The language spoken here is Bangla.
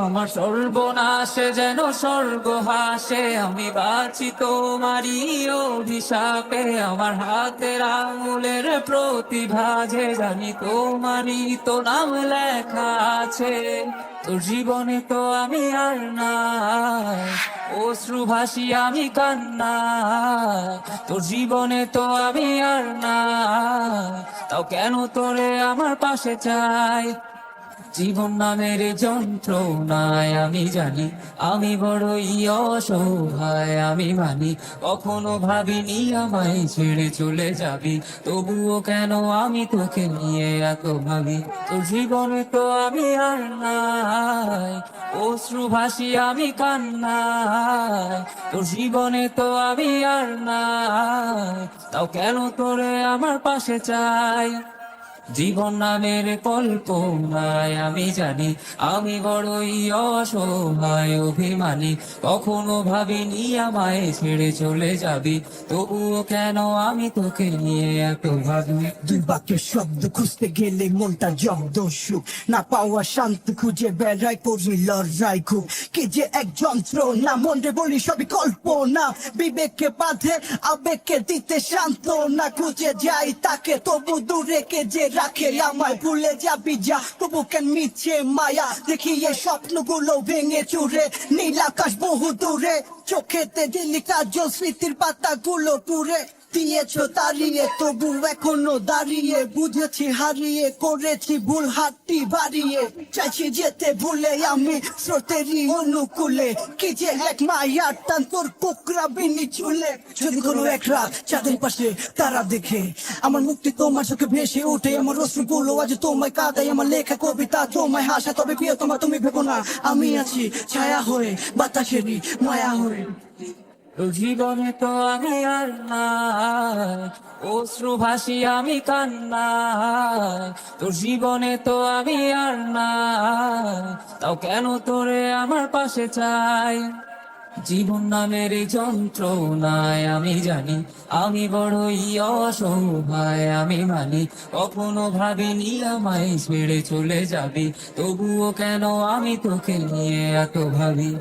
আমার সর্বনাশে যেন স্বর্গ হাসে, আমি বাঁচি তোমারই অভিশাপে। আমার হাতের আঙুলের প্রতিভা যে জানি তোমারই তো নাম লেখা আছে। তোর জীবনে তো আমি আর নাই অশ্রু ভাসি, আমি কান্না। তোর জীবনে তো আমি আর না, তাও কেন তোরে আমার পাশে চাই? জীবন নামের যন্ত্রণায় আমি জানি, আমি বড়ই অসহায়, আমি মানি, কখনো ভাবিনি আমায় ছেড়ে চলে যাবি, তবুও কেন আমি তোকে নিয়ে এত ভাবি? তোর জীবনে তো আমি আর নাই, অশ্রু ভাসি আমি কান্নায়, তোর জীবনে তো আমি আর নাই, তাও কেন তোরে আমার পাশে চাই? জীবন নামের কল্পনায় আমি জানি, আমি বড়ই অসহায় অভিমানী। কখনো ভাবিনি আমায় ছেড়ে চলে যাবি, তবুও কেন আমি তোকে নিয়ে এত ভাবি? দুই বাক্যের শব্দ খুঁজতে গেলে মনটা জব্দ সুখ। না পাওয়া শান্ত খুঁজে বেড়াই করি লড়াই খুব। কে যে এক যন্ত্র না মনে বলি সবই কল্পনা। বিবেককে বাঁধে, আবেগকে দিতে শান্ত না খুঁজে যাই তাকে, তবু দূরে কে যে রাখে আমায় ভুলে যাবি যা, তবু কেন মিছে মায়া? দেখি এই স্বপ্নগুলো ভেঙে চুরে, নীল আকাশ বহু দূরে চোখেতে দিলি কাজল স্মৃতির পাতাগুলো পুরে দিয়েছ দাঁড়িয়ে তবু এখনও দাঁড়িয়ে, বুঝেছি, হারিয়ে করেছি ভুল হাতটি বাড়িয়ে। চাইছি যেতে ভুলে আমি স্রোতেরই অনুকূলে। কি যে এক মায়ার টান তোর কোকরা বিনি চুলে। যদি কোনো এক রাত চাঁদের পাশে তারা দেখে, আমার মুক্তি তোমার চোখে ভেসে ওঠে। আমার রশ্মিগুলো আজ তোমায় কাদাই আমার লেখা কবিতা তোমায় হাসা। তবে প্রিয় তোমার তুমি ভেবো না, আমি আছি ছায়া হয়ে, বাতাসেরই মায়া হয়ে। জীবনে তো আমি আর অশ্রু ভাসি, আমি কান্না। তোর জীবনে তো আমি আর নাই তাও কেন তোরে আমার পাশে চাই? জীবন নামের এই যন্ত্রণায় আমি জানি, আমি বড়ই অসহায়, আমি মানি, কখনো ভাবিনি আমায় ছেড়ে চলে যাবি। তবুও কেন আমি তোকে নিয়ে এত ভাবি?